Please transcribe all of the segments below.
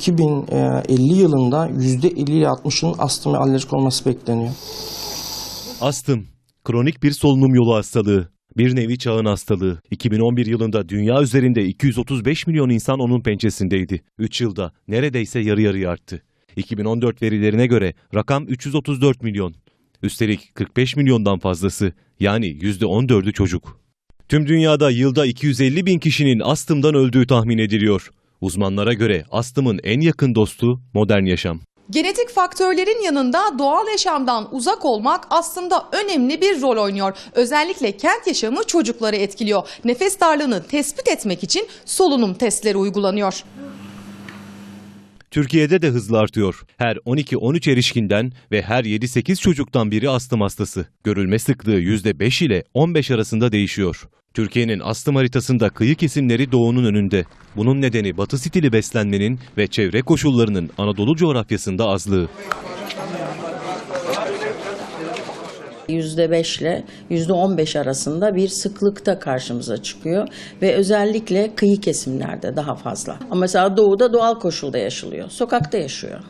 2050 yılında %50 ile 60'ın astım ve alerjik olması bekleniyor. Astım, kronik bir solunum yolu hastalığı. Bir nevi çağın hastalığı. 2011 yılında dünya üzerinde 235 milyon insan onun pençesindeydi. 3 yılda neredeyse yarı yarıya arttı. 2014 verilerine göre rakam 334 milyon. Üstelik 45 milyondan fazlası yani %14'ü çocuk. Tüm dünyada yılda 250 bin kişinin astımdan öldüğü tahmin ediliyor. Uzmanlara göre astımın en yakın dostu modern yaşam. Genetik faktörlerin yanında doğal yaşamdan uzak olmak aslında önemli bir rol oynuyor. Özellikle kent yaşamı çocukları etkiliyor. Nefes darlığını tespit etmek için solunum testleri uygulanıyor. Türkiye'de de hızla artıyor. Her 12-13 erişkinden ve her 7-8 çocuktan biri astım hastası. Görülme sıklığı %5 ile 15 arasında değişiyor. Türkiye'nin astım haritasında kıyı kesimleri doğunun önünde. Bunun nedeni batı stili beslenmenin ve çevre koşullarının Anadolu coğrafyasında azlığı. %5 ile %15 arasında bir sıklıkta karşımıza çıkıyor ve özellikle kıyı kesimlerde daha fazla. Ama mesela doğuda doğal koşulda yaşılıyor. Sokakta yaşıyor.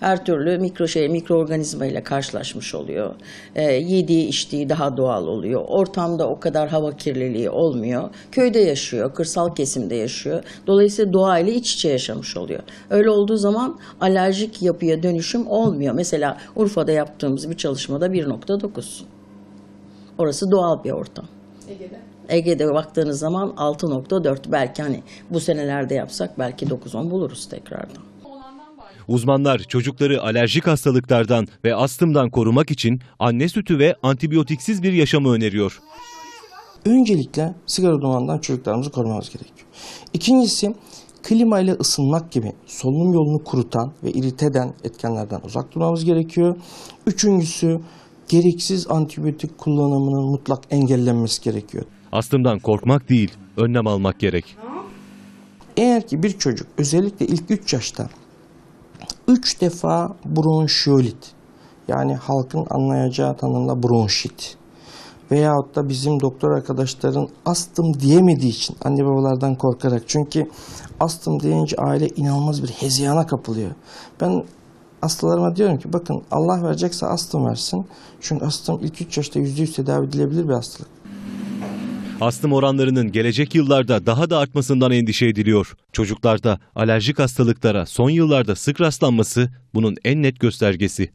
Her türlü mikro şey mikroorganizma ile karşılaşmış oluyor. Ee, yediği içtiği daha doğal oluyor. Ortamda o kadar hava kirliliği olmuyor. Köyde yaşıyor, kırsal kesimde yaşıyor. Dolayısıyla doğayla iç içe yaşamış oluyor. Öyle olduğu zaman alerjik yapıya dönüşüm olmuyor. Mesela Urfa'da yaptığımız bir çalışmada 1.9. Orası doğal bir ortam. Ege'de? Ege'de baktığınız zaman 6.4 belki hani bu senelerde yapsak belki 9-10 buluruz tekrardan. Uzmanlar çocukları alerjik hastalıklardan ve astımdan korumak için anne sütü ve antibiyotiksiz bir yaşamı öneriyor. Öncelikle sigara dumanından çocuklarımızı korumamız gerekiyor. İkincisi klima ile ısınmak gibi solunum yolunu kurutan ve irite eden etkenlerden uzak durmamız gerekiyor. Üçüncüsü gereksiz antibiyotik kullanımının mutlak engellenmesi gerekiyor. Astımdan korkmak değil, önlem almak gerek. Eğer ki bir çocuk özellikle ilk 3 yaşta 3 defa bronşiolit yani halkın anlayacağı tanımla bronşit veyahut da bizim doktor arkadaşların astım diyemediği için anne babalardan korkarak çünkü astım deyince aile inanılmaz bir heziyana kapılıyor. Ben hastalarıma diyorum ki bakın Allah verecekse astım versin. Çünkü astım ilk 3 yaşta %100 tedavi edilebilir bir hastalık. Astım oranlarının gelecek yıllarda daha da artmasından endişe ediliyor. Çocuklarda alerjik hastalıklara son yıllarda sık rastlanması bunun en net göstergesi.